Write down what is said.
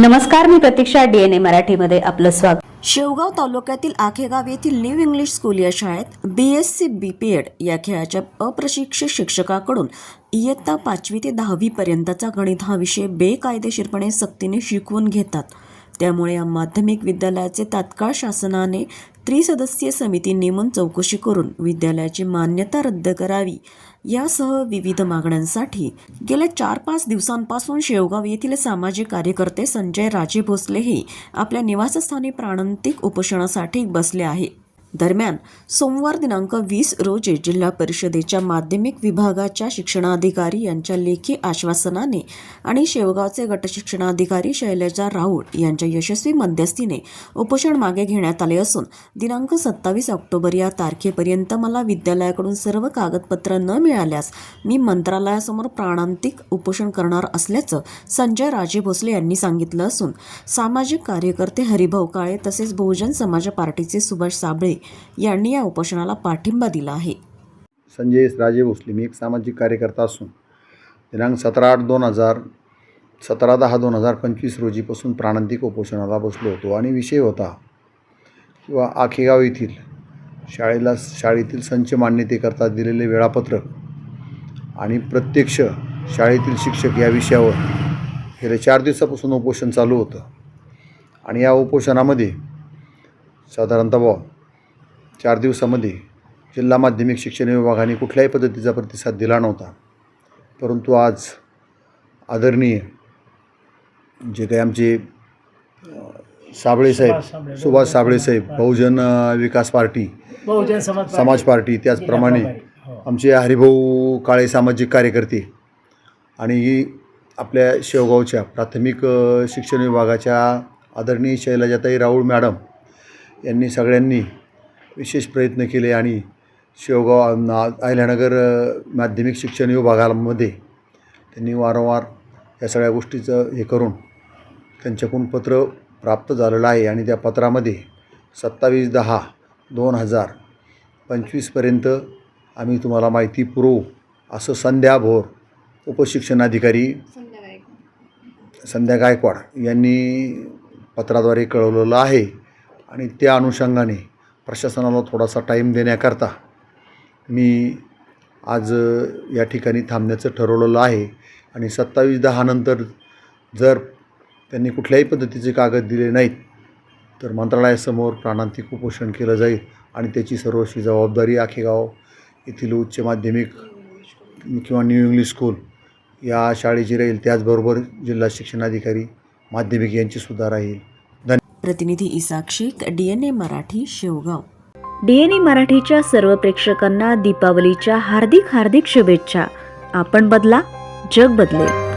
नमस्कार मी प्रतीक्षा डीएनए मराठीमध्ये आपलं स्वागत. शेवगाव तालुक्यातील आखेगाव येथील न्यू इंग्लिश स्कूल या शाळेत B S C B P Ed या खेळाच्या अप्रशिक्षित शिक्षकाकडून इयत्ता पाचवी ते दहावीपर्यंतचा गणित हा विषय बेकायदेशीरपणे सक्तीने शिकवून घेतात. त्यामुळे या माध्यमिक विद्यालयाचे तात्काळ शासनाने त्रिसदस्यीय समिती नेमून चौकशी करून विद्यालयाची मान्यता रद्द करावी. यासह विविध मागण्यांसाठी गेल्या चार पाच दिवसांपासून शेवगाव येथील सामाजिक कार्यकर्ते संजय राजे भोसले हे आपल्या निवासस्थानी प्राणांतिक उपोषणासाठी बसले आहे दरम्यान सोमवार दिनांक वीस रोजी जिल्हा परिषदेच्या माध्यमिक विभागाच्या शिक्षणाधिकारी यांच्या लेखी आश्वासनाने आणि शेवगावचे गटशिक्षणाधिकारी शैलजा राऊळ यांच्या यशस्वी मध्यस्थीने उपोषण मागे घेण्यात आले असून दिनांक सत्तावीस ऑक्टोबर या तारखेपर्यंत मला विद्यालयाकडून सर्व कागदपत्र न मिळाल्यास मी मंत्रालयासमोर प्राणांतिक उपोषण करणार असल्याचं संजय राजे भोसले यांनी सांगितलं असून सामाजिक कार्यकर्ते हरिभाऊ काळे तसेच बहुजन समाज पार्टीचे सुभाष साबळे यांनी या उपोषणाला पाठिंबा दिला आहे. संजय राजे भोसले मी एक सामाजिक कार्यकर्ता असून दिनांक सतरा आठ दोन हजार सतरा दहा दोन हजार पंचवीस रोजीपासून प्राणांतिक उपोषणाला बसलो होतो आणि विषय होता किंवा आखेगाव येथील शाळेला शाळेतील संच मान्यतेकरता दिलेले वेळापत्रक आणि प्रत्यक्ष शाळेतील शिक्षक या विषयावर गेल्या चार दिवसापासून उपोषण चालू होतं. आणि या उपोषणामध्ये साधारणतः चार दिवसामध्ये जिल्हा माध्यमिक शिक्षण विभागाने कुठल्याही पद्धतीचा प्रतिसाद दिला नव्हता परंतु आज आदरणीय जे काही आमचे साबळे साहेब सुभाष साबळे साहेब बहुजन विकास पार्टी बहुजन समाज पार्टी त्याचप्रमाणे हो. आमचे हरिभाऊ काळे सामाजिक कार्यकर्ते आणि आपल्या शेवगावच्या प्राथमिक शिक्षण विभागाच्या आदरणीय शैलजाताई राऊळ मॅडम यांनी सगळ्यांनी विशेष प्रयत्न केले आणि शेवगाव ना अहिल्यानगर माध्यमिक शिक्षण विभागामध्ये त्यांनी वारंवार या सगळ्या गोष्टीचं हे करून त्यांच्याकडून पत्र प्राप्त झालेलं आहे आणि त्या पत्रामध्ये सत्तावीस दहा दोन हजार पंचवीसपर्यंत आम्ही तुम्हाला माहिती पुरवू असं संध्या भोर उपशिक्षणाधिकारी संध्या गायकवाड यांनी पत्राद्वारे कळवलेलं आहे. आणि त्या अनुषंगाने प्रशासनाला थोडासा टाईम देण्याकरता मी आज या ठिकाणी थांबण्याचं ठरवलेलं आहे. आणि सत्तावीस दहानंतर जर त्यांनी कुठल्याही पद्धतीचे कागद दिले नाहीत तर मंत्रालयासमोर प्राणांतिक उपोषण केलं जाईल आणि त्याची सर्वस्वी जबाबदारी आखेगाव येथील उच्च माध्यमिक किंवा न्यू इंग्लिश स्कूल या शाळेची राहील. त्याचबरोबर जिल्हा शिक्षणाधिकारी माध्यमिक यांचीसुद्धा राहील. प्रतिनिधी इसाक शेख डीएनए मराठी शेवगाव. डीएनए मराठीच्या सर्व प्रेक्षकांना दीपावलीच्या हार्दिक हार्दिक शुभेच्छा. आपण बदला जग बदलेल.